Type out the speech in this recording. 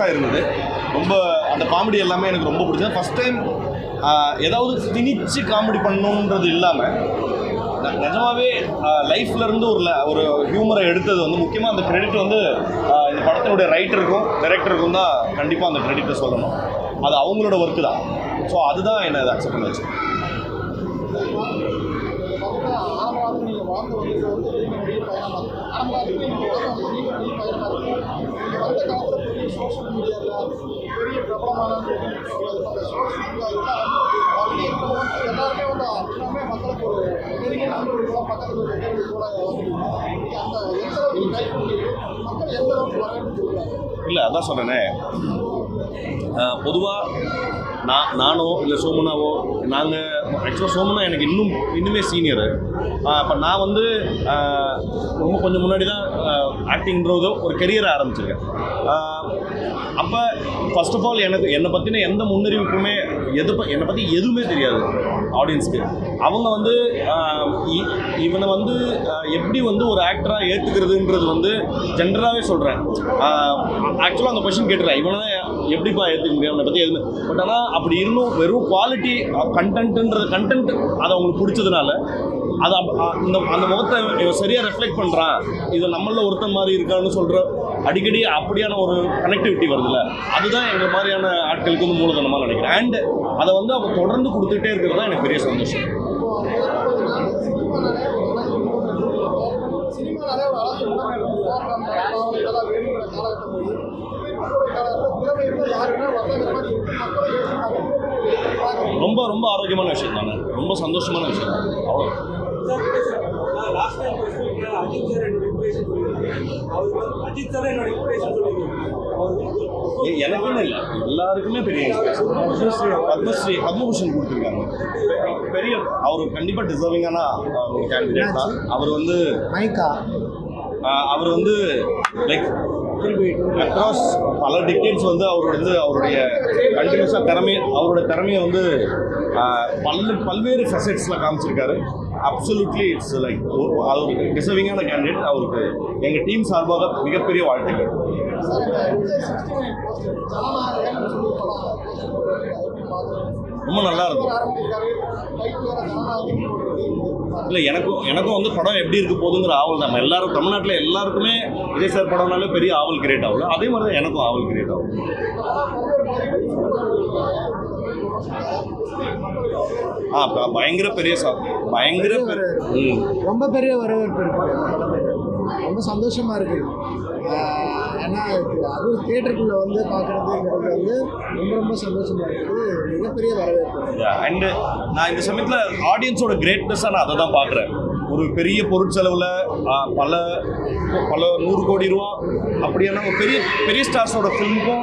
ஃப்ரெஷ்ஷாக இருந்தது. ரொம்ப அந்த காமெடி எல்லாமே எனக்கு ரொம்ப பிடிச்சது. ஃபஸ்ட் டைம் ஏதாவது திணிச்சு காமெடி பண்ணணுன்றது இல்லாமல் நிஜமாவே லைஃப்லேருந்து ஒரு ல- ஒரு ஹியூமரை எடுத்தது வந்து முக்கியமாக அந்த கிரெடிட் வந்து இந்த படத்தினுடைய ரைட்டருக்கும் டைரக்டருக்கும் தான் கண்டிப்பாக அந்த கிரெடிட்டை சொல்லணும். அது அவங்களோட ஒர்க்கு தான். ஸோ அதுதான் என்னை அதை அக்செப்ட் பண்ணி வச்சு ஆரம்பத்தில் நீங்கள் வாழ்ந்து வந்தது வந்து பெரிய பயணமாக இருக்கும் ஆரம்பத்தில் நீங்கள் உலகம் பெரிய பெரிய பயணமாக இருக்கும் நீங்கள் வந்த காலத்தில் பெரிய சோஷியல் மீடியாவில் பெரிய பிரபலமான சோஷியல் எல்லாருமே வந்து எல்லாமே மக்களுக்கு ஒரு பக்கத்தில் ஒரு அந்த எந்த அளவுக்கு மக்கள் எந்த அளவுக்கு வரேன்னு இல்லை அதான் சொல்கிறேனே பொதுவாக நான் நானோ இல்லை சோமனாவோ நாங்கள் ஆக்சுவலாக சோமனா எனக்கு இன்னும் இன்னுமே சீனியரு அப்போ நான் வந்து ரொம்ப கொஞ்சம் முன்னாடி தான் ஆக்டிங்கிறதோ ஒரு கெரியரை ஆரம்பிச்சிருக்கேன். அப்போ ஃபர்ஸ்ட் ஆஃப் ஆல் எனக்கு என்னை பற்றின எந்த முன்னறிவிப்புமே எது ப- என்னை பற்றி எதுவுமே தெரியாது ஆடியன்ஸ்க்கு அவங்க வந்து இ- இவனை வந்து எப்படி வந்து ஒரு ஆக்டராக ஏற்றுக்கிறதுன்றது வந்து ஜென்ரலாகவே சொல்கிறேன் ஆக்சுவலாக அந்த கொஷின் கேட்டுறேன். இவனை எப்படிப்பா ஏற்றுக்க முடியும் அவனை பற்றி எதுவுமே. பட் ஆனால் அப்படி இருந்தும் வெறும் குவாலிட்டி கண்டென்ட்டுன்ற கண்டென்ட் அது அவங்களுக்கு பிடிச்சதுனால அது அப்- இந்த அந்த முகத்தை இவன் சரியாக ரெஃப்ளெக்ட் பண்ணுறான் இது நம்மளில் ஒருத்தன் மாதிரி இருக்கான்னு சொல்கிற அடிக்கடி அப்படியான ஒரு கனெக்டிவிட்டி வருதுல்ல. அதுதான் எங்கள் மாதிரியான ஆட்களுக்கு வந்து மூலதனமாக நினைக்கிறேன். அண்ட் அதை வந்து அவங்க தொடர்ந்து கொடுத்துட்டே இருக்கிறது தான் எனக்கு பெரிய சந்தோஷம். சினிமானாலே ஒரு அழகு இருக்கும் இதெல்லாம் வேணுங்கிற காலகட்டம் போய் மக்களுடைய காலகட்டத்தில் திறமை இருந்தால் யாருமே வர்த்தக மாதிரி இருக்கு மக்களை ஏற்றுக்காங்க ரொம்ப ரொம்ப ஆரோக்கியமான விஷயம் தானே? ரொம்ப சந்தோஷமான விஷயம். அவ்வளோ எனக்குன்னு இல்லை. எல்லாருக்குமே பெரிய. பத்மஸ்ரீ பத்மபூஷன் கொடுத்துருக்காங்க. பெரிய அவர் கண்டிப்பாக டிசர்விங்கான கேண்டிடேட் தான். அவர் வந்து அவர் வந்து லைக் அக்ராஸ் பல டிக்கெட்ஸ் வந்து அவர் வந்து அவருடைய கண்டினியூஸாக திறமை அவரோட திறமையை வந்து ஆஹ், பல்ல பல்வேறு ஃபெசட்ஸில் காமிச்சிருக்காரு. அப்சல்யூட்லி இட்ஸ் லைக் அவர் டிசர்விங்கான கேண்டிடேட் அவருக்கு எங்கள் டீம் சார்பாக மிகப்பெரிய வாழ்த்துக்கள். ரொம்ப நல்லா இருக்கும். இல்லை எனக்கும் எனக்கும் வந்து படம் எப்படி இருக்க போகுதுங்கிற ஆவல் தான். எல்லாரும் தமிழ்நாட்டில் எல்லாருக்குமே விஜய் சார் படம்னாலே பெரிய ஆவல் கிரியேட் ஆகும் அதே மாதிரி தான் எனக்கும் ஆவல் கிரியேட் ஆகும். ஆ பயங்கர பெரிய சா பயங்கர பெரிய ம். ரொம்ப பெரிய வரவேற்பு இருக்கு. ரொம்ப சந்தோஷமா இருக்கு. ஏன்னா அதுவும் தியேட்டருக்குள்ள வந்து பார்க்குறதுங்கிறது வந்து ரொம்ப ரொம்ப சந்தோஷமா இருக்குது மிகப்பெரிய வரவேற்பு. அண்டு நான் இந்த சமயத்தில் ஆடியன்ஸோட கிரேட்னஸ்ஸாக நான் அதை தான் பார்க்குறேன். ஒரு பெரிய பொருட்செலவில் பல பல நூறு கோடி ரூபா அப்படியான ஒரு பெரிய பெரிய ஸ்டார்ஸோட ஃபிலிமுக்கும்